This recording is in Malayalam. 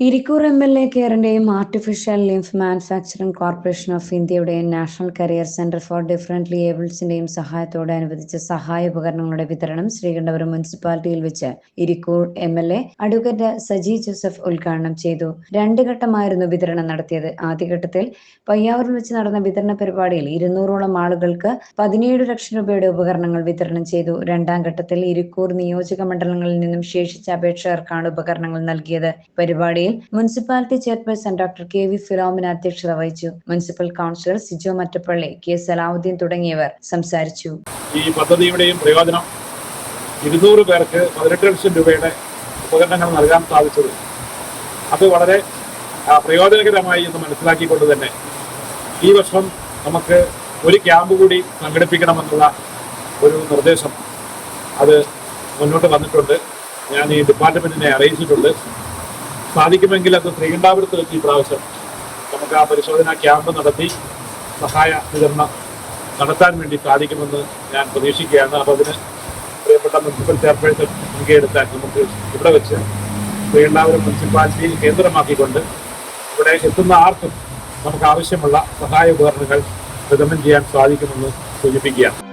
Irikkur M L A കെയറിന്റെയും artificial limb manufacturing corporation of ഇന്ത്യയുടെയും national career centre for differently ഏബിൾസിന്റെയും സഹായത്തോടെ അനുവദിച്ച സഹായ ഉപകരണങ്ങളുടെ വിതരണം ശ്രീകണ്ഠപുരം മുനിസിപ്പാലിറ്റിയിൽ വെച്ച് Irikkur M L A advocate Saji Joseph ഉദ്ഘാടനം ചെയ്തു. രണ്ട് ഘട്ടമായിരുന്നു വിതരണം നടത്തിയത്. ആദ്യഘട്ടത്തിൽ പയ്യാവൂരിൽ വെച്ച് നടന്ന വിതരണ പരിപാടിയിൽ ഇരുന്നൂറോളം ആളുകൾക്ക് പതിനേഴ് ലക്ഷം രൂപയുടെ ഉപകരണങ്ങൾ വിതരണം ചെയ്തു. രണ്ടാം ഘട്ടത്തിൽ ഇരിക്കൂർ നിയോജക മണ്ഡലങ്ങളിൽ നിന്നും ശേഷിച്ച അപേക്ഷകർക്കാണ് ഉപകരണങ്ങൾ നൽകിയത്. പരിപാടിയിൽ municipality chairperson doctor K V Philomina അധ്യക്ഷത വഹിച്ചു. Municipal councillor Sijo Mattappally K Salahuddin തുടങ്ങിയവർ സംസാരിച്ചു. ഈ പദ്ധതിയുടെയും പ്രയോജനം ഇരുന്നൂറ് പേർക്ക് പതിനെട്ട് ലക്ഷം രൂപയുടെ ഉപകരണങ്ങൾ നൽകാൻ സാധിച്ചത്. അത് വളരെ പ്രയോജനകരമായി എന്ന് മനസ്സിലാക്കിക്കൊണ്ട് തന്നെ ഈ വർഷം നമുക്ക് ഒരു ക്യാമ്പ് കൂടി സംഘടിപ്പിക്കണമെന്നുള്ള ഒരു നിർദ്ദേശം അത് മുന്നോട്ട് വന്നിട്ടുണ്ട്. ഞാൻ ഈ ഡിപ്പാർട്ട്മെന്റിനെ അറിയിച്ചിട്ടുണ്ട്. സാധിക്കുമെങ്കിൽ അത് ശ്രീകണ്ഠാപുരത്ത് വെച്ച് ഈ പ്രാവശ്യം നമുക്ക് ആ പരിശോധന ക്യാമ്പ് നടത്തി സഹായ വിതരണം നടത്താൻ വേണ്ടി സാധിക്കുമെന്ന് ഞാൻ പ്രതീക്ഷിക്കുകയാണ്. അപ്പോൾ അതിന് പ്രിയപ്പെട്ട മുനിസിപ്പൽ ചെയർപേഴ്സൺ മുൻകൈയെടുത്താൽ നമുക്ക് ഇവിടെ വെച്ച് ശ്രീകണ്ഠാപുരം മുനിസിപ്പാലിറ്റി കേന്ദ്രമാക്കിക്കൊണ്ട് ഇവിടെ എത്തുന്ന ആർക്കും നമുക്ക് ആവശ്യമുള്ള സഹായ ഉപകരണങ്ങൾ വിതരണം ചെയ്യാൻ സാധിക്കുമെന്ന് സൂചിപ്പിക്കുകയാണ്.